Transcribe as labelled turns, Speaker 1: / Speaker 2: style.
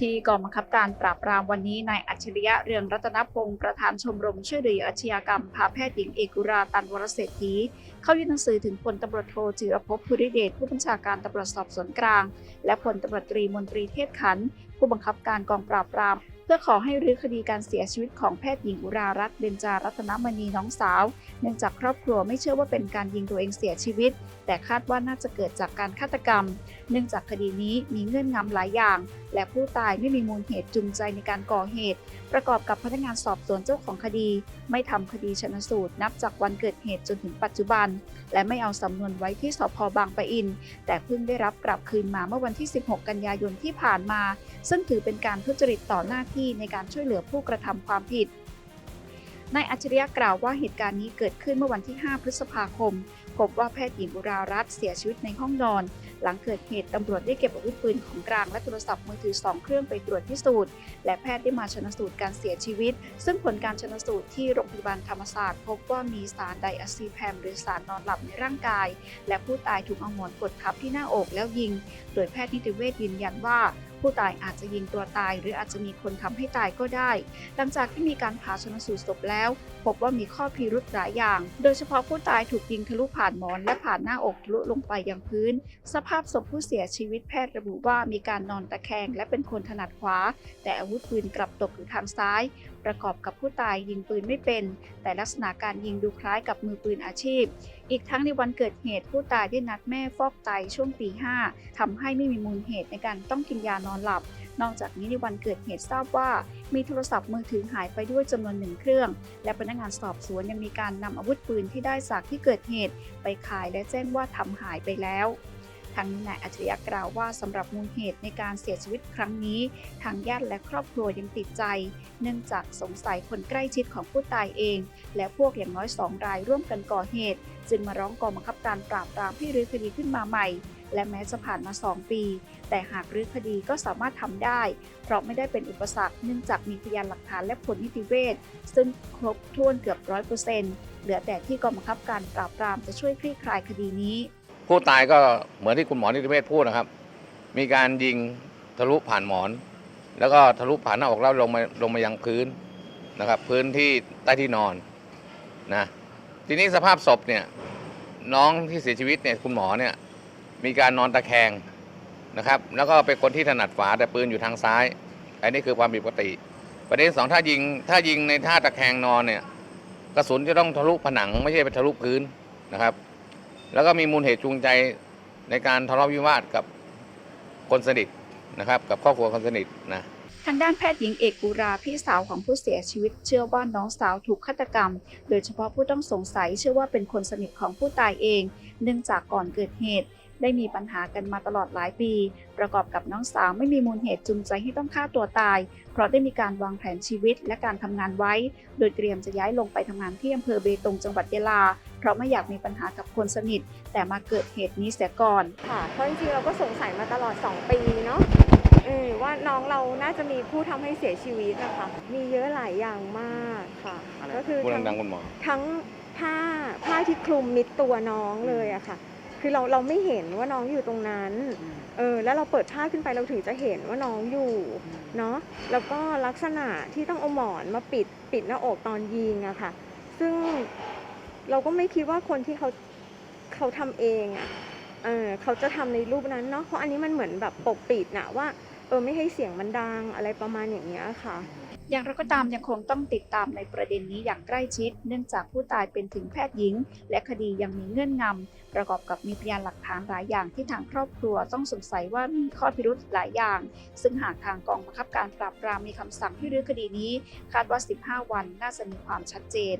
Speaker 1: ที่กองบังคับการปราบปรามวันนี้นายอัจฉริยะเรืองรัตนพงศ์ประธานชมรมช่วยเหลืออาชญากรรมพาแพทย์หญิงเอกุราตันวรเศรษฐีเข้ายื่นหนังสือถึงพลตำรวจโทจิรภพภูริเดชผู้บัญชาการตำรวจสอบสวนกลาง และพลตำรวจตรีมนตรีเทศขัน ผู้บังคับการกองปราบปราม เพื่อขอให้รื้อคดีการเสียชีวิตของแพทย์หญิงอุรารัตน์เบญจารัตนมณีน้องสาว เนื่องจากครอบครัวไม่เชื่อว่าเป็นการยิงตัวเองเสียชีวิต แต่คาดว่าน่าจะเกิดจากการฆาตกรรม เนื่องจากคดีนี้มีเงื่อนงำหลายอย่าง และผู้ตายไม่มีมูลเหตุจูงใจในการก่อเหตุ ประกอบกับพนักงานสอบสวนเจ้าของคดี ไม่ทำคดีชนสูตร นับจากวันเกิดเหตุจนถึงปัจจุบัน และไม่เอาสำนวนไว้ที่สพบางปะอิน แต่เพิ่งได้รับกลับคืนมาเมื่อวันที่ 16 กันยายนที่ผ่านมาซึ่งถือเป็นการทุจริตต่อหน้าที่ในการช่วยเหลือผู้กระทำความผิดนายอัจฉริยะกล่าวว่าเหตุการณ์นี้เกิดขึ้นเมื่อวันที่ 5 พฤษภาคม พบว่าแพทย์หญิงอุรารัตน์เสียชีวิตในห้องนอน หลังเกิดเหตุตำรวจได้เก็บอาวุธปืนของกลางและโทรศัพท์มือถือ 2 เครื่องไปตรวจพิสูจน์ และแพทย์ได้มาชนสูตรการเสียชีวิต ซึ่งผลการชนสูตรที่โรงพยาบาลธรรมศาสตร์พบว่ามีสารไดอะซีแพมหรือสารนอนหลับในร่างกาย และผู้ตายถูกเอาหมอนกดทับที่หน้าอกแล้วยิง โดยแพทย์นิติเวชยืนยันว่า ผู้ตายอาจจะยิงตัวตาย หรืออาจจะมีคนทำให้ตายก็ได้ หลังจากที่มีการผ่าชนสูตรศพแล้ว พบว่ามีข้อพิรุธหลายอย่าง โดยเฉพาะผู้ตายถูกยิงทะลุผ่านหมอน และผ่านหน้าอกทะลุลงไปยังพื้น สภาพศพผู้เสียชีวิตแพทย์ระบุว่ามีการนอนตะแคงและเป็นคนถนัดขวา แต่อาวุธปืนกลับตกอยู่ทางซ้ายประกอบกับผู้ตายยิงปืนไม่เป็น แต่ลักษณะการยิงดูคล้ายกับมือปืนอาชีพ อีกทั้งในวันเกิดเหตุผู้ตายได้นัดแม่ฟอกไตช่วงตีห้าทำให้ไม่มีมูลเหตุในการต้องกินยานอนหลับ นอกจากนี้ในวันเกิดเหตุทราบว่า มีโทรศัพท์มือถือหายไปด้วยจำนวนหนึ่งเครื่อง และพนักงานสอบสวนยังมีการนำอาวุธปืนที่ได้จากที่เกิดเหตุ ไปขายและแจ้งว่าทำหายไปแล้ว ทางนี้นายอัจฉริยะกล่าวว่าสำหรับมูลเหตุในการเสียชีวิตครั้งนี้ ทางญาติและครอบครัวยังติดใจ เนื่องจากสงสัยคนใกล้ชิดของผู้ตายเอง และพวกอย่างน้อยสองรายร่วมกันก่อเหตุ จึงมาร้องกองบังคับการปราบปรามให้รื้อคดีขึ้นมาใหม่ และแม้จะผ่านมา 2 ปี แต่หากรื้อคดีก็สามารถทำได้ เพราะไม่ได้เป็นอุปสรรคเนื่องจากมีพยานหลักฐานและผลนิติเวชซึ่งครบถ้วนเกือบร้อยเปอร์เซ็นต์เหลือแต่ที่กองบังคับการปราบปรามจะช่วยคลี่คลายคดีนี้
Speaker 2: ผู้ตายก็เหมือนที่คุณหมอนิติเวชพูดนะครับ มีการยิงทะลุผ่านหมอน แล้วก็ทะลุผ่านหน้าอกแล้วลงมาลงมายังพื้นนะครับ พื้นที่ใต้ที่นอนนะทีนี้สภาพศพเนี่ยน้องที่เสียชีวิตเนี่ยคุณหมอเนี่ยมีการนอนตะแคงนะครับ แล้วก็เป็นคนที่ถนัดฝาแต่ปืนอยู่ทางซ้าย อันนี้คือความผิดปกติ ประเด็นสองถ้ายิงถ้ายิงในท่าตะแคงนอนเนี่ยกระสุนจะต้องทะลุผนังไม่ใช่ไปทะลุพื้นนะครับ แล้วก็มีมูลเหตุจูงใจในการทะเลาะวิวาทกับคนสนิทนะครับ กับครอบครัวคนสนิทนะ
Speaker 1: ทางด้านแพทย์หญิงเอกกุราพี่สาวของผู้เสียชีวิต เชื่อว่าน้องสาวถูกฆาตกรรม โดยเฉพาะผู้ต้องสงสัยเชื่อว่าเป็นคนสนิทของผู้ตายเอง เนื่องจากก่อนเกิดเหตุ ได้มีปัญหากันมาตลอดหลายปี ประกอบกับน้องสาวไม่มีมูลเหตุจูงใจให้ต้องฆ่าตัวตาย เพราะได้มีการวางแผนชีวิตและการทำงานไว้ โดยเตรียมจะย้ายลงไปทำงานที่อำเภอเบตงจังหวัดยะลา เพราะไม่อยากมีปัญหากับคนสนิท แต่มาเกิดเหตุนี้เสียก่อน
Speaker 3: ค่ะเพราะจริงๆเราก็สงสัยมาตลอด 2 ปีเนาะเออว่าน้องเราน่าจะมีผู้ทำให้เสียชีวิตนะคะ มีเยอะหลายอย่างมากค่ะ ก็คือ
Speaker 2: พูด
Speaker 3: ทั้ง
Speaker 2: ดังๆคุณหมอ
Speaker 3: ทั้งผ้าผ้าที่คลุมมิดตัวน้องเลยอะค่ะ คือเราเราไม่เห็นว่าน้องอยู่ตรงนั้น เออแล้วเราเปิดผ้าขึ้นไปเราถึงจะเห็นว่าน้องอยู่เนาะแล้วก็ลักษณะที่ต้องเอาหมอนมาปิดปิดหน้าอกตอนยิงอะค่ะ ซึ่งเราก็ไม่คิดว่าคนที่เขาเขาทำเองอะเออเขาจะทำในรูปนั้นเนาะเพราะอันนี้มันเหมือนแบบปกปิดนะว่าเออไม่ให้เสียงมันดังอะไรประมาณอย่างเงี้ยค่ะ
Speaker 1: อย่างไรก็ตามยังคงต้องติดตามในประเด็นนี้อย่างใกล้ชิด เนื่องจากผู้ตายเป็นถึงแพทย์หญิง และคดียังมีเงื่อนงำ ประกอบกับมีพยานหลักฐานหลายอย่างที่ทางครอบครัวต้องสงสัยว่ามีข้อพิรุธหลายอย่าง ซึ่งหากทางกองบังคับการปราบปรามมีคำสั่งให้รื้อคดีนี้ คาดว่า 15 วันน่าจะมีความชัดเจน